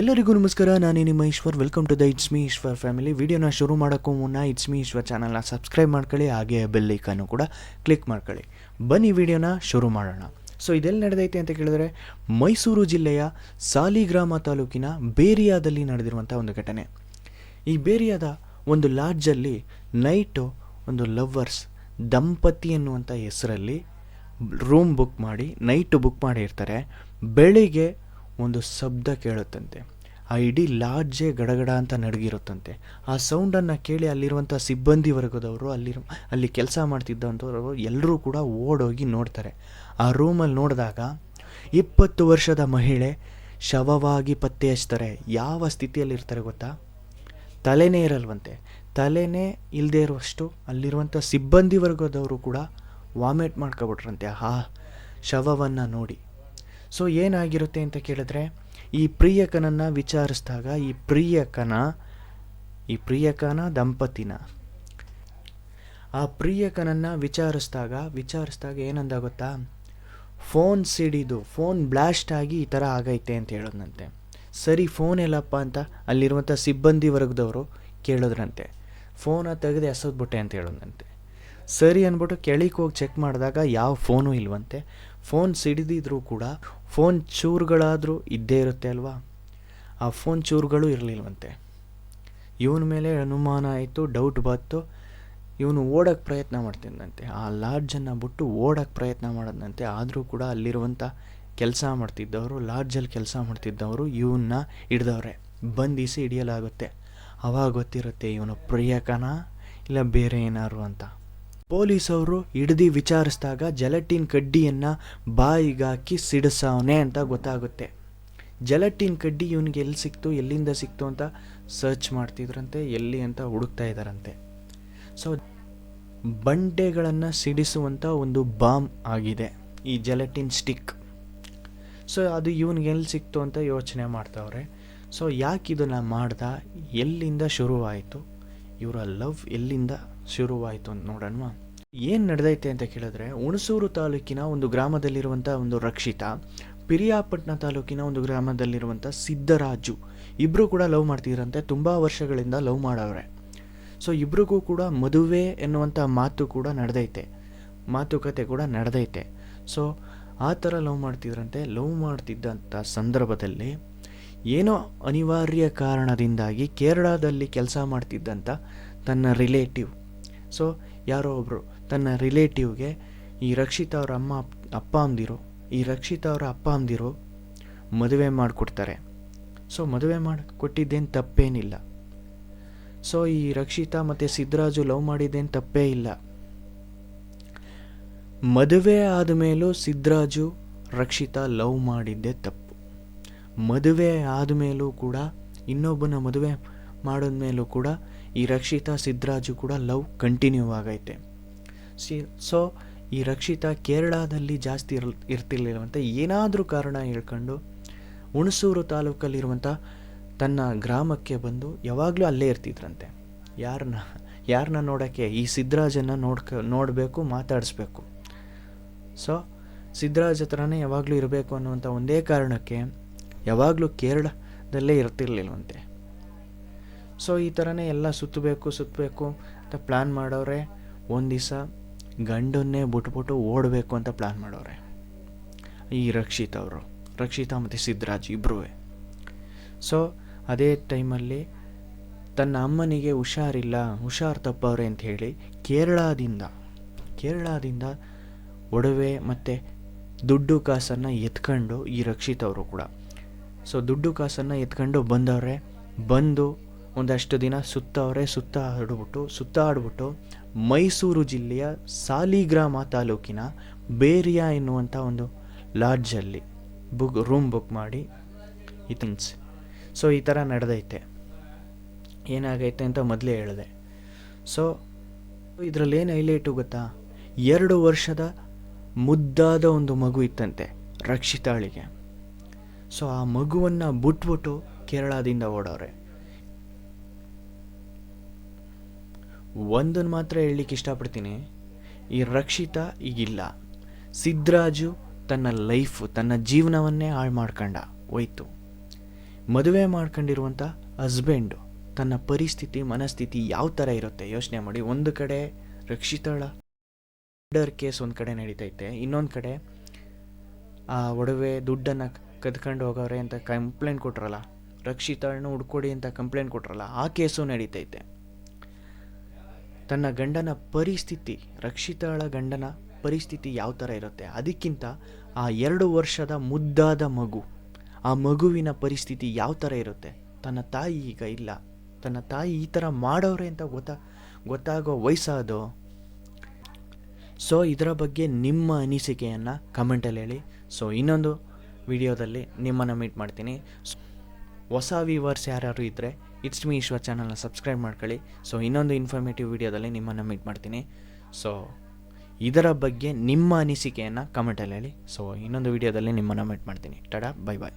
ಎಲ್ಲರಿಗೂ ನಮಸ್ಕಾರ, ನಾನೇ ನಿಮ್ಮ Eshwar. Welcome to the it's me Eshwar family ವಿಡಿಯೋನ ಶುರು ಮಾಡೋಕ್ಕೂ ಮುನ್ನ ಇಟ್ಸ್ ಮೀ ಈಶ್ವರ್ ಚಾನಲ್ನ ಸಬ್ಸ್ಕ್ರೈಬ್ ಮಾಡ್ಕೊಳ್ಳಿ, ಹಾಗೆ ಬೆಲ್ ಐಕನ್ನು ಕೂಡ ಕ್ಲಿಕ್ ಮಾಡ್ಕೊಳ್ಳಿ. ಬನ್ನಿ ವಿಡಿಯೋನ ಶುರು ಮಾಡೋಣ. ಸೊ ಇದೆಲ್ಲಿ ನಡೆದೈತೆ ಅಂತ ಕೇಳಿದ್ರೆ, ಮೈಸೂರು ಜಿಲ್ಲೆಯ ಸಾಲಿಗ್ರಾಮ ತಾಲೂಕಿನ ಬೇರಿಯಾದಲ್ಲಿ ನಡೆದಿರುವಂಥ ಒಂದು ಘಟನೆ. ಈ ಬೇರಿಯಾದ ಒಂದು ಲಾಡ್ಜಲ್ಲಿ ನೈಟು ಒಂದು ಲವ್ವರ್ಸ್ ದಂಪತಿ ಎನ್ನುವಂಥ ಹೆಸರಲ್ಲಿ ರೂಮ್ ಬುಕ್ ಮಾಡಿ ನೈಟು ಬುಕ್ ಮಾಡಿರ್ತಾರೆ ಬೆಳಿಗ್ಗೆ ಒಂದು ಶಬ್ದ ಕೇಳುತ್ತಂತೆ. ಆ ಇಡೀ ಲಾಡ್ಜೆ ಗಡಗಡ ಅಂತ ನಡಗಿರುತ್ತಂತೆ. ಆ ಸೌಂಡನ್ನು ಕೇಳಿ ಅಲ್ಲಿರುವಂಥ ಸಿಬ್ಬಂದಿ ವರ್ಗದವರು ಅಲ್ಲಿ ಅಲ್ಲಿ ಕೆಲಸ ಮಾಡ್ತಿದ್ದಂಥವ್ರು ಎಲ್ಲರೂ ಕೂಡ ಓಡೋಗಿ ನೋಡ್ತಾರೆ. ಆ ರೂಮಲ್ಲಿ ನೋಡಿದಾಗ ಇಪ್ಪತ್ತು ವರ್ಷದ ಮಹಿಳೆ ಶವವಾಗಿ ಪತ್ತೆ ಹಚ್ತಾರೆ. ಯಾವ ಸ್ಥಿತಿಯಲ್ಲಿರ್ತಾರೆ ಗೊತ್ತಾ? ತಲೆನೇ ಇರಲ್ವಂತೆ. ತಲೆನೇ ಇಲ್ಲದೆ ಇರುವಷ್ಟು ಅಲ್ಲಿರುವಂಥ ಸಿಬ್ಬಂದಿ ವರ್ಗದವರು ಕೂಡ ವಾಮಿಟ್ ಮಾಡ್ಕೊಬಿಟ್ರಂತೆ. ಆ ಶವವನ್ನು ನೋಡಿ. ಸೊ ಏನಾಗಿರುತ್ತೆ ಅಂತ ಕೇಳಿದ್ರೆ, ಈ ಪ್ರಿಯಕನನ್ನು ವಿಚಾರಿಸಿದಾಗ, ಈ ಪ್ರಿಯಕನ ಈ ಪ್ರಿಯಕನ ದಂಪತಿನ. ಆ ಪ್ರಿಯಕನನ್ನು ವಿಚಾರಿಸಿದಾಗ ವಿಚಾರಿಸಿದಾಗ ಏನಂದ ಗೊತ್ತಾ? ಫೋನ್ ಸಿಡಿದು ಫೋನ್ ಬ್ಲಾಸ್ಟ್ ಆಗಿ ಈ ಥರ ಆಗೈತೆ ಅಂತ ಹೇಳೋದಂತೆ ಸರಿ ಫೋನ್ ಎಲ್ಲಪ್ಪ ಅಂತ ಅಲ್ಲಿರುವಂಥ ಸಿಬ್ಬಂದಿ ವರ್ಗದವರು ಕೇಳಿದ್ರಂತೆ. ಫೋನ ತೆಗೆದು ಎಸೋದ್ಬಿಟ್ಟೆ ಅಂತ ಹೇಳೋದಂತೆ ಸರಿ ಅಂದ್ಬಿಟ್ಟು ಕೆಳಕ್ಕೆ ಹೋಗಿ ಚೆಕ್ ಮಾಡಿದಾಗ ಯಾವ ಫೋನು ಇಲ್ವಂತೆ. ಫೋನ್ ಸಿಡಿದಿದ್ರೂ ಕೂಡ ಫೋನ್ ಚೂರುಗಳಾದರೂ ಇದ್ದೇ ಇರುತ್ತೆ ಅಲ್ವಾ? ಆ ಫೋನ್ ಚೂರುಗಳು ಇರಲಿಲ್ವಂತೆ. ಇವನ ಮೇಲೆ ಅನುಮಾನ ಆಯಿತು ಡೌಟ್ ಬಂತು. ಇವನು ಓಡೋಕ್ಕೆ ಪ್ರಯತ್ನ ಮಾಡ್ತಿದ್ದಂತೆ ಆ ಲಾಡ್ಜನ್ನು ಬಿಟ್ಟು ಓಡೋಕ್ಕೆ ಪ್ರಯತ್ನ ಮಾಡೋದಂತೆ ಆದರೂ ಕೂಡ ಅಲ್ಲಿರುವಂಥ ಕೆಲಸ ಮಾಡ್ತಿದ್ದವರು ಲಾಡ್ಜಲ್ಲಿ ಕೆಲಸ ಮಾಡ್ತಿದ್ದವರು ಇವನ್ನ ಹಿಡ್ದವ್ರೆ. ಬಂಧಿಸಿ ಹಿಡಿಯಲಾಗುತ್ತೆ. ಅವಾಗ ಗೊತ್ತಿರುತ್ತೆ ಇವನು ಪ್ರಿಯಕನ ಇಲ್ಲ ಬೇರೆ ಏನಾರು ಅಂತ. ಪೊಲೀಸವರು ಹಿಡ್ದು ವಿಚಾರಿಸಿದಾಗ ಜಲಟಿನ್ ಕಡ್ಡಿಯನ್ನು ಬಾಯಿಗಾಕಿ ಸಿಡಿಸವನೆ ಅಂತ ಗೊತ್ತಾಗುತ್ತೆ. ಜಲಟಿನ್ ಕಡ್ಡಿ ಇವನಿಗೆ ಎಲ್ಲಿ ಸಿಕ್ತು, ಎಲ್ಲಿಂದ ಸಿಕ್ತು ಅಂತ ಸರ್ಚ್ ಮಾಡ್ತಿದ್ರಂತೆ, ಎಲ್ಲಿ ಅಂತ ಹುಡುಕ್ತಾ ಇದ್ದಾರಂತೆ. ಸೊ ಬಂಡೆಗಳನ್ನು ಸಿಡಿಸುವಂಥ ಒಂದು ಬಾಂಬ್ ಆಗಿದೆ, ಈ ಜೆಲಟಿನ್ ಸ್ಟಿಕ್. ಸೊ ಅದು ಇವನಿಗೆ ಎಲ್ಲಿ ಸಿಕ್ತು ಅಂತ ಯೋಚನೆ ಮಾಡ್ತಾವ್ರೆ. ಸೊ ಯಾಕೆ ಇದನ್ನು ಮಾಡ್ದ, ಎಲ್ಲಿಂದ ಶುರುವಾಯಿತು, ಇವರ ಲವ್ ಎಲ್ಲಿಂದ ಶುರುವಾಯಿತು ಅಂತ ನೋಡೋಣ ಏನು ನಡೆದೈತೆ ಅಂತ ಕೇಳಿದ್ರೆ, ಹುಣಸೂರು ತಾಲೂಕಿನ ಒಂದು ಗ್ರಾಮದಲ್ಲಿರುವಂಥ ಒಂದು ರಕ್ಷಿತ ಪಿರಿಯಾಪಟ್ಟಣ ತಾಲೂಕಿನ ಒಂದು ಗ್ರಾಮದಲ್ಲಿರುವಂಥ ಸಿದ್ದರಾಜು. ಇಬ್ಬರು ಕೂಡ ಲವ್ ಮಾಡ್ತಿದ್ರಂತೆ, ತುಂಬ ವರ್ಷಗಳಿಂದ ಲವ್ ಮಾಡವ್ರೆ. ಸೊ ಇಬ್ರಿಗೂ ಕೂಡ ಮದುವೆ ಎನ್ನುವಂಥ ಮಾತು ಕೂಡ ನಡೆದೈತೆ. ಮಾತುಕತೆ ಕೂಡ ನಡೆದೈತೆ. ಸೊ ಆ ಥರ ಲವ್ ಮಾಡ್ತಿದ್ರಂತೆ. ಲವ್ ಮಾಡ್ತಿದ್ದಂಥ ಸಂದರ್ಭದಲ್ಲಿ ಏನೋ ಅನಿವಾರ್ಯ ಕಾರಣದಿಂದಾಗಿ ಕೇರಳದಲ್ಲಿ ಕೆಲಸ ಮಾಡ್ತಿದ್ದಂಥ ತನ್ನ ರಿಲೇಟಿವ್. ಸೊ ಯಾರೋ ಒಬ್ಬರು ತನ್ನ ರಿಲೇಟಿವ್ಗೆ, ಈ ರಕ್ಷಿತ ಅವರ ಅಮ್ಮ ಅಪ್ಪ ಅಂದಿರು, ಈ ರಕ್ಷಿತ ಅವರ ಅಪ್ಪ ಅಂದಿರು, ಮದುವೆ ಮಾಡಿಕೊಡ್ತಾರೆ. ಸೊ, ಮದುವೆ ಮಾಡಿ ಕೊಟ್ಟಿದ್ದೇನು ತಪ್ಪೇನಿಲ್ಲ. ಸೊ, ಈ ರಕ್ಷಿತಾ ಮತ್ತು ಸಿದ್ದರಾಜು ಲವ್ ಮಾಡಿದ್ದೇನು ತಪ್ಪೇ ಇಲ್ಲ. ಮದುವೆ ಆದಮೇಲೂ ಸಿದ್ದರಾಜು ರಕ್ಷಿತಾ ಲವ್ ಮಾಡಿದ್ದೇ ತಪ್ಪು. ಮದುವೆ ಆದಮೇಲೂ ಕೂಡ, ಇನ್ನೊಬ್ಬನ ಮದುವೆ ಮಾಡಿದ್ಮೇಲೂ ಕೂಡ, ಈ ರಕ್ಷಿತಾ ಸಿದ್ದರಾಜು ಕೂಡ ಲವ್ ಕಂಟಿನ್ಯೂ ಆಗೈತೆ. ಸಿ ಸೊ ಈ ರಕ್ಷಿತಾ ಕೇರಳದಲ್ಲಿ ಜಾಸ್ತಿ ಇರ್ ಇರ್ತಿರ್ಲಿಲ್ಲವಂತೆ, ಏನಾದರೂ ಕಾರಣ ಹೇಳ್ಕೊಂಡು ಹುಣಸೂರು ತಾಲೂಕಲ್ಲಿರುವಂಥ ತನ್ನ ಗ್ರಾಮಕ್ಕೆ ಬಂದು ಯಾವಾಗಲೂ ಅಲ್ಲೇ ಇರ್ತಿದ್ರಂತೆ. ಯಾರನ್ನ ಯಾರನ್ನ ನೋಡೋಕ್ಕೆ, ಈ ಸಿದ್ದರಾಜನ್ನ ನೋಡ್ಕ, ನೋಡಬೇಕು, ಮಾತಾಡಿಸ್ಬೇಕು. ಸೊ ಸಿದ್ದರಾಜ್ ಹತ್ರನೇ ಯಾವಾಗಲೂ ಇರಬೇಕು ಅನ್ನುವಂಥ ಒಂದೇ ಕಾರಣಕ್ಕೆ ಯಾವಾಗಲೂ ಕೇರಳದಲ್ಲೇ ಇರ್ತಿರ್ಲಿಲ್ವಂತೆ. ಸೊ ಈ ಥರನೇ ಎಲ್ಲ ಸುತ್ತಬೇಕು ಸುತ್ತಬೇಕು ಅಂತ ಪ್ಲ್ಯಾನ್ ಮಾಡೋರೆ ಒಂದು ದಿವಸ ಗಂಡನ್ನೇ ಬಿಟ್ಬಿಟ್ಟು ಓಡಬೇಕು ಅಂತ ಪ್ಲ್ಯಾನ್ ಮಾಡೋರೆ. ಈ ರಕ್ಷಿತ್ ಅವರು, ರಕ್ಷಿತಾ ಮತ್ತು ಸಿದ್ಧರಾಜ್ ಇಬ್ಬರೂ ಸೊ ಅದೇ ಟೈಮಲ್ಲಿ ತನ್ನ ಅಮ್ಮನಿಗೆ ಹುಷಾರಿಲ್ಲ, ಹುಷಾರು ತಪ್ಪವ್ರೆ ಅಂತ ಹೇಳಿ ಕೇರಳದಿಂದ ಕೇರಳದಿಂದ ಒಡವೆ ಮತ್ತು ದುಡ್ಡು ಕಾಸನ್ನು ಎತ್ಕೊಂಡು ಈ ರಕ್ಷಿತ್ ಅವರು ಕೂಡ. ಸೊ ದುಡ್ಡು ಕಾಸನ್ನು ಎತ್ಕೊಂಡು ಬಂದವ್ರೆ, ಬಂದು ಒಂದಷ್ಟು ದಿನ ಸುತ್ತವ್ರೆ ಸುತ್ತ ಆಡ್ಬಿಟ್ಟು ಸುತ್ತ ಆಡ್ಬಿಟ್ಟು ಮೈಸೂರು ಜಿಲ್ಲೆಯ ಸಾಲಿಗ್ರಾಮ ತಾಲೂಕಿನ ಬೇರಿಯಾ ಎನ್ನುವಂಥ ಒಂದು ಲಾಡ್ಜಲ್ಲಿ ಬುಕ್, ರೂಮ್ ಬುಕ್ ಮಾಡಿ ಇತನ್ಸ್ ಸೊ ಈ ಥರ ನಡೆದೈತೆ. ಏನಾಗೈತೆ ಅಂತ ಮೊದಲೇ ಹೇಳಿದೆ. ಸೊ ಇದರಲ್ಲಿ ಏನು ಹೈಲೈಟು ಗೊತ್ತಾ? ಎರಡು ವರ್ಷದ ಮುದ್ದಾದ ಒಂದು ಮಗು ಇತ್ತಂತೆ, ರಕ್ಷಿತಾಳಿಗೆ. ಸೊ ಆ ಮಗುವನ್ನು ಬಿಟ್ಬಿಟ್ಟು ಕೇರಳದಿಂದ ಓಡೋರೆ. ಒಂದನ್ನು ಮಾತ್ರ ಹೇಳಲಿಕ್ಕೆ ಇಷ್ಟಪಡ್ತೀನಿ. ಈ ರಕ್ಷಿತಾ ಈಗಿಲ್ಲ. ಸಿದ್ದರಾಜು ತನ್ನ ಲೈಫು, ತನ್ನ ಜೀವನವನ್ನೇ ಹಾಳು ಮಾಡ್ಕೊಂಡ. ಹೋಯ್ತು. ಮದುವೆ ಮಾಡ್ಕೊಂಡಿರುವಂಥ ಹಸ್ಬೆಂಡು ತನ್ನ ಪರಿಸ್ಥಿತಿ, ಮನಸ್ಥಿತಿ ಯಾವ ಥರ ಇರುತ್ತೆ? ಯೋಚನೆ ಮಾಡಿ. ಒಂದು ಕಡೆ ರಕ್ಷಿತಾಳ ಮರ್ಡರ್ ಕೇಸ್ ಒಂದು ಕಡೆ ನಡೀತೈತೆ. ಇನ್ನೊಂದು ಕಡೆ ಆ ಒಡವೆ ದುಡ್ಡನ್ನು ಕದ್ಕೊಂಡು ಹೋಗವ್ರೆ ಅಂತ ಕಂಪ್ಲೇಂಟ್ ಕೊಟ್ರಲ್ಲ. ರಕ್ಷಿತಾಳನ್ನ ಹುಡ್ಕೊಡಿ ಅಂತ ಕಂಪ್ಲೇಂಟ್ ಕೊಟ್ರಲ್ಲ. ಆ ಕೇಸು ನಡೀತೈತೆ. ತನ್ನ ಗಂಡನ ಪರಿಸ್ಥಿತಿ, ರಕ್ಷಿತಾಳ ಗಂಡನ ಪರಿಸ್ಥಿತಿ ಯಾವ ಥರ ಇರುತ್ತೆ? ಅದಕ್ಕಿಂತ ಆ ಎರಡು ವರ್ಷದ ಮುದ್ದಾದ ಮಗು, ಆ ಮಗುವಿನ ಪರಿಸ್ಥಿತಿ ಯಾವ ಥರ ಇರುತ್ತೆ? ತನ್ನ ತಾಯಿ ಈಗ ಇಲ್ಲ. ತನ್ನ ತಾಯಿ ಈ ಥರ ಮಾಡೋರೆ ಅಂತ ಗೊತ್ತಾ, ಗೊತ್ತಾಗೋ ವಯಸ್ಸಾದೋ? ಸೊ ಇದರ ಬಗ್ಗೆ ನಿಮ್ಮ ಅನಿಸಿಕೆಯನ್ನು ಕಮೆಂಟಲ್ಲಿ ಹೇಳಿ. ಸೊ ಇನ್ನೊಂದು ವಿಡಿಯೋದಲ್ಲಿ ನಿಮ್ಮನ್ನು ಮೀಟ್ ಮಾಡ್ತೀನಿ. ಹೊಸ ವ್ಯೂವರ್ಸ್ ಯಾರ್ಯಾರು ಇದ್ದರೆ ಇಟ್ಸ್ ಮೀ ಈಶ್ವರ್ ಚಾನಲ್ನ ಸಬ್ಸ್ಕ್ರೈಬ್ ಮಾಡ್ಕೊಳ್ಳಿ. ಸೊ ಇನ್ನೊಂದು ಇನ್ಫಾರ್ಮೇಟಿವ್ ವಿಡಿಯೋದಲ್ಲಿ ನಿಮ್ಮನ್ನು ಮೀಟ್ ಮಾಡ್ತೀನಿ. ಸೊ ಇದರ ಬಗ್ಗೆ ನಿಮ್ಮ ಅನಿಸಿಕೆಯನ್ನು ಕಮೆಂಟಲ್ಲಿ ಹೇಳಿ. ಸೊ ಇನ್ನೊಂದು ವಿಡಿಯೋದಲ್ಲಿ ನಿಮ್ಮನ್ನು ಮೀಟ್ ಮಾಡ್ತೀನಿ. Ta-da bye bye